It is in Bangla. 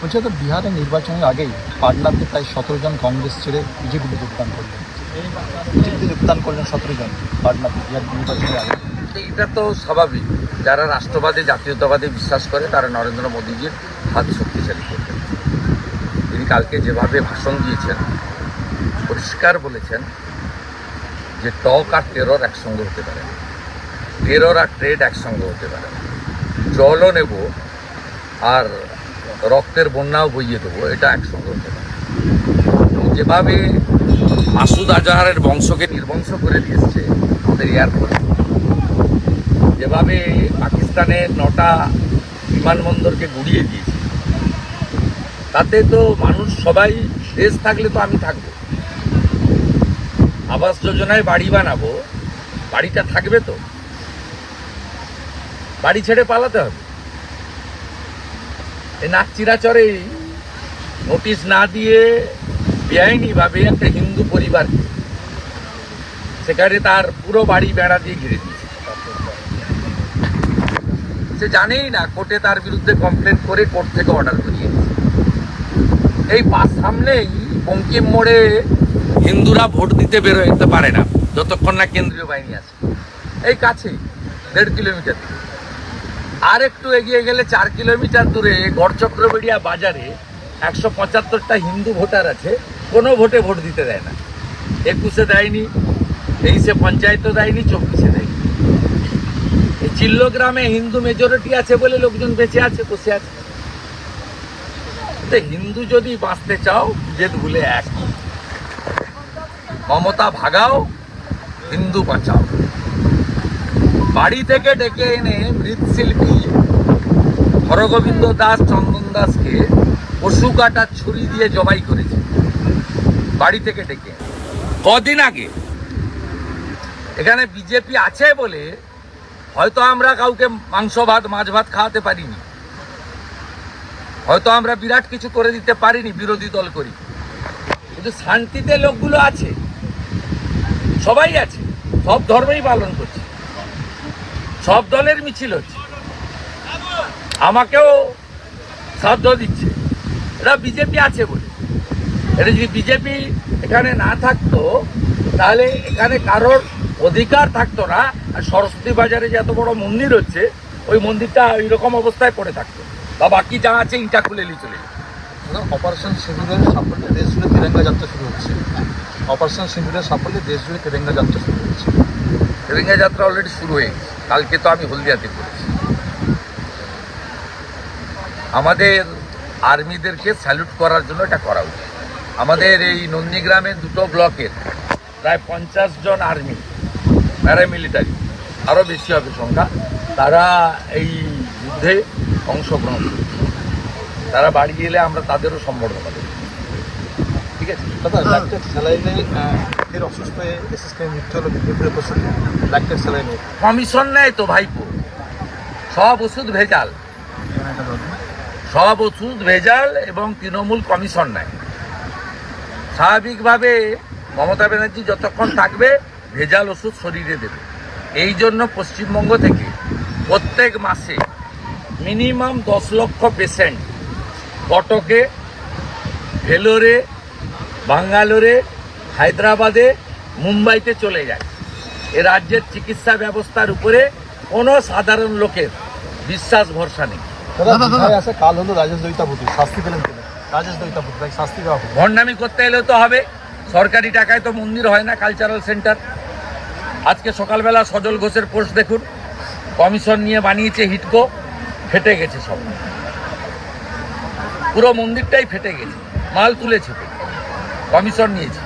বলছে তো বিহারে নির্বাচনের আগেই পাটনাতে প্রায় সতেরো জন কংগ্রেস ছেড়ে বিজেপিতে যোগদান করলেন। বিজেপিতে যোগদান করলেন সতেরো জন পাটনাতে বিহার নির্বাচনের আগে এটা তো স্বাভাবিক। যারা রাষ্ট্রবাদী, জাতীয়তাবাদে বিশ্বাস করে, তারা নরেন্দ্র মোদীজির হাত শক্তিশালী করবেন তিনি কালকে যেভাবে ভাষণ দিয়েছেন, পরিষ্কার বলেছেন যে টক আর টেরর একসঙ্গে হতে পারে টেরর আর ট্রেড একসঙ্গে হতে পারে জলও নেব আর রক্তের বন্যাও বইয়ে দেবো, এটা একসঙ্গে হতে পারে যেভাবে মাসুদ আজহারের বংশকে নির্বংশ করে দিয়েছে আমাদের এয়ারফোর্স যেভাবে পাকিস্তানের নটা বিমানবন্দরকে গুড়িয়ে দিয়েছে, তাতে তো মানুষ সবাই দেশ থাকলে তো আমি থাকব। আবাস যোজনায় বাড়ি বানাবো, বাড়িটা থাকবে তো? বাড়ি ছেড়ে পালাতে হবে। এই নাচিরাচরেই নোটিশ না দিয়ে বেআইনিভাবে একটা হিন্দু পরিবারকে সেখানে তার পুরো বাড়ি বেড়া দিয়ে ঘিরে দিয়েছে। সে জানেই না, কোর্টে তার বিরুদ্ধে কমপ্লেন করে কোর্ট থেকে অর্ডার করিয়ে এই পাশ সামনেই বঙ্কিম মোড়ে হিন্দুরা ভোট দিতে বেরোতে পারে না, যতক্ষণ না কেন্দ্রীয় বাহিনী আছে এই কাছেই, দেড় কিলোমিটার। আর একটু এগিয়ে গেলে চার কিলোমিটার দূরে গড়চক্রবেড়িয়া বাজারে একশো পঁচাত্তরটা হিন্দু ভোটার আছে, কোনো ভোটে ভোট দিতে দেয় না। একুশে দেয়নি, তেইশে পঞ্চায়েতও দেয়নি, চব্বিশে দেয়নি। এই চিল্ল গ্রামে হিন্দু মেজরিটি আছে বলে লোকজন বেঁচে আছে, বসে আছে। তো হিন্দু যদি বাঁচতে চাও, যে ভুলে এক। মমতা ভাগাও, হিন্দু বাঁচাও। বাড়ি থেকে ডেকে এনে মৃৎশিল্পী হরগোবিন্দ দাস চন্দন দাসকে পশু কাটার ছুরি দিয়ে জবাই করেছে। বাড়ি থেকে ডেকে কদিন আগে। এখানে বিজেপি আছে বলে হয়তো আমরা কাউকে মাংস ভাত, মাছ ভাত খাওয়াতে পারিনি। হয়তো আমরা বিরাট কিছু করে দিতে পারিনি, বিরোধী দল করি। কিন্তু শান্তিতে লোকগুলো আছে। সবাই আছে। সব ধর্মই পালন করছে। সব দলের মিছিল হচ্ছে। আমাকেও শ্রাদ্ধ দিচ্ছে। এটা বিজেপি আছে বলে। এটা যদি বিজেপি এখানে না থাকতো, তাহলে এখানে কারোর অধিকার থাকতো না। আর সরস্বতী বাজারে যে এত বড় মন্দির হচ্ছে, ওই মন্দিরটা ওই রকম অবস্থায় পড়ে থাকতো। বা বাকি যা আছে ইটা খুলে নিয়ে চলে অপারেশন সিঁদুরের সাফল্যে দেশ জুড়ে তিরঙ্গা যাত্রা শুরু হচ্ছে। অপারেশন সিঁদুরের সাফল্যে দেশ জুড়ে তিরঙ্গা যাত্রা শুরু হচ্ছে। তেলেঙ্গা যাত্রা অলরেডি শুরু হয়ে গেছে। কালকে তো আমি হলদিয়াতে করেছি আমাদের আর্মিদেরকে স্যালুট করার জন্য এটা করা উচিত। আমাদের এই নন্দীগ্রামের দুটো ব্লকের প্রায় পঞ্চাশ জন আর্মি প্যারামিলিটারি আরও বেশি হবে সংখ্যা। তারা এই যুদ্ধে অংশগ্রহণ করছে। তারা বাড়ি গেলে আমরা তাদেরও সম্বর্ধনা ঠিক আছে দাদা স্যালাইনে ফের অসুস্থ হয়ে এসএসকে মৃত্যু হলো? স্যালাইনে। কমিশন নেয় তো ভাইপো। সব ওষুধ ভেজাল। সব ওষুধ ভেজাল এবং তৃণমূল কমিশন নেয় স্বাভাবিকভাবে মমতা ব্যানার্জি যতক্ষণ থাকবে ভেজাল ওষুধ শরীরে দেবে। এই জন্য পশ্চিমবঙ্গ থেকে প্রত্যেক মাসে মিনিমাম দশ লক্ষ পেশেন্ট কটকে ভেলোরে বাঙ্গালোরে হায়দ্রাবাদে মুম্বাইতে চলে যায়। এ রাজ্যের চিকিৎসা ব্যবস্থার উপরে কোনো সাধারণ লোকের বিশ্বাস ভরসা নেই। আসে কাল হলো রাজেশ দৈতাপতি শাস্তি পেলেন রাজেশ দৈতাপতি শাস্তি দেওয়া ভণ্ডামি করতে এলে তো হবে। সরকারি টাকায় তো মন্দির হয় না কালচারাল সেন্টার আজকে সকালবেলা সজল ঘোষের পোস্ট দেখুন। কমিশন নিয়ে বানিয়েছে হিটকো ফেটে গেছে সব। পুরো মন্দিরটাই ফেটে গেছে মাল তুলেছে। তো। কমিশন নিয়েছে।